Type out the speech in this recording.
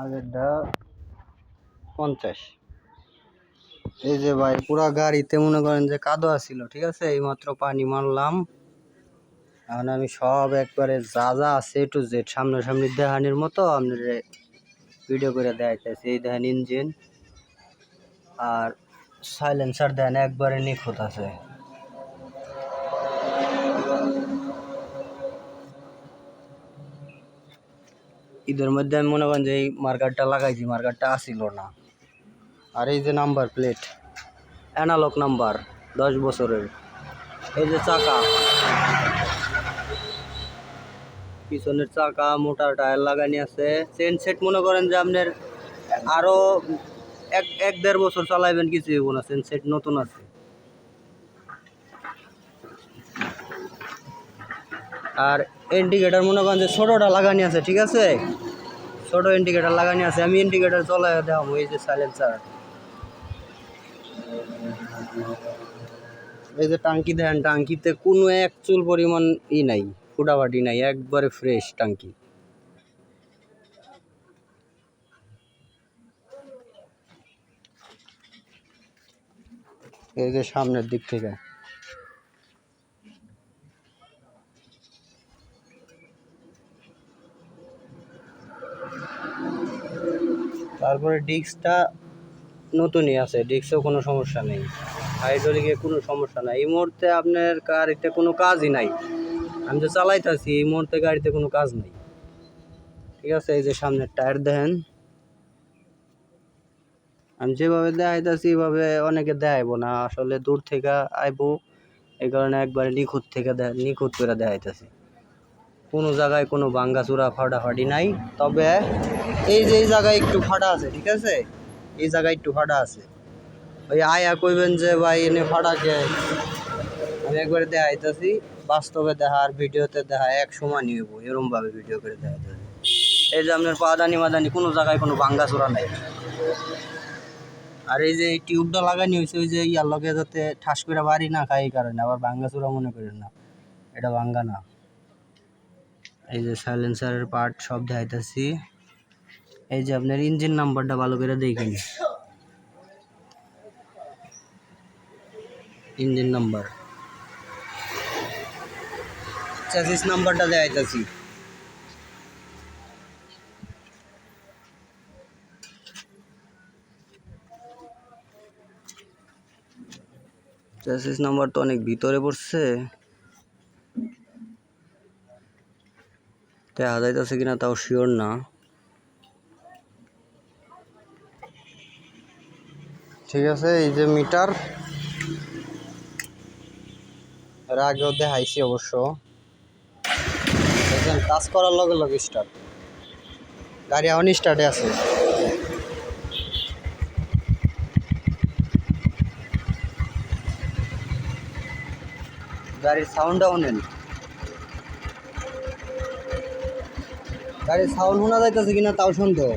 আগেরটা পঞ্চাশ। এই যে ভাই পুরা গাড়িতে মনে করেন যে কাদো আছিল ঠিক আছে? এইমাত্র পানি মারলাম। এখন আমি সব একবারে যা যা আছে টু জেড সামনাসামনি দেখানির মতো আপনার ভিডিও করে দেখাইতেছি। এই দেখেন ইঞ্জিন আর সাইলেন্সার দেন একবারে নিখুঁত আছে। ঈদের মধ্যে আমি মনে করেন যে এই মার্কারটা লাগাইছি মার্কারটা আসিল না। আর এই যে নাম্বার প্লেট অ্যানালগ নাম্বার দশ বছরের। এই যে চাকা, পিছনের চাকা, মোটার টায়ার লাগানি আছে। চেন সেট মনে করেন যে আপনার আরও এক এক দেড় বছর চালাইবেন কিছু না। চেন সেট নতুন আছে। আর ইন্ডিকেটার মনে করেন যে ছোটোটা লাগানি আছে, ঠিক আছে? ছোটো ইন্ডিকেটার লাগানি আছে, আমি ইন্ডিকেটার চলাই দেখাবো এই যে সাইলেন্সার এই যে টাঙ্কি দেখেন টাঙ্কিতে কোনো এক চুল পরিমাণ ই নাই, ফুটাফাটি নাই, একবারে ফ্রেশ টাঙ্কি। এই যে সামনের দিক থেকে। তারপরে ডিস্কটা নতুনই আছে, ডিস্কেও কোনো সমস্যা নেই। হাইড্রোলিকে কোনো সমস্যা নাই। এই মুহূর্তে আপনার গাড়িতে কোনো কাজই নাই। আমি তো চালাইতেছি, এই মুহূর্তে গাড়িতে কোনো কাজ নাই। ঠিক আছে, এই যে সামনের টায়ার দেখেন। আমি যেভাবে দেখাইতেছি এইভাবে অনেকে দেখাইবো না। আসলে দূর থেকে আইবো, এই কারণে একবারে নিখুঁত থেকে নিখুঁত করে দেখাইতেছি। কোনো জায়গায় কোনো ভাঙ্গাচুরা ফাটাফাটি নাই। তবে এই যে এই জায়গায় একটু ফাটা আছে, ঠিক আছে? এই জায়গায় একটু ফাটা আছে। ওই আয়া কইবেন যে, ভাই, এনে ফাটাকে। আমি একবারে দেখাইতেছি, বাস্তবে দেখা আর ভিডিওতে দেখা এক সমানই হইব এরম ভাবে ভিডিও করে দেখাইতেছি। এই যে আপনার পাদানি মাদানি, কোনো জায়গায় কোনো ভাঙ্গাচুরা নাই। আর এই যে টিউবটা লাগানি হয়েছে ওই যে ইয়ার লগে যাতে ঠাস করে বাড়ি না খায়, এই কারণে। আবার ভাঙ্গাচুরা মনে করেন না, এটা ভাঙ্গা না। এই যে সাইলেন্সারের পার্ট সব দেখাইতেছি। এই যে আপনার ইঞ্জিন নাম্বারটা ভালো করে দেখেন। ইঞ্জিন নাম্বার চ্যাসিস নাম্বারটা দেখাইতেছি। চ্যাসিস নাম্বার তো অনেক ভিতরে পড়ছে। দেখা যাইতেছে কিনা তাও শিওর না। ঠিক আছে, এই যে মিটার, এর আগেও দেখাইছি অবশ্য। দেখেন, কাজ করার লগে লগে স্টার্ট গাড়ি এখন স্টার্টে আছে। গাড়ির সাউন্ডটাও নেন গাড়ির সাউন্ড শোনা যাইতেছে কিনা তাও সন্দেহ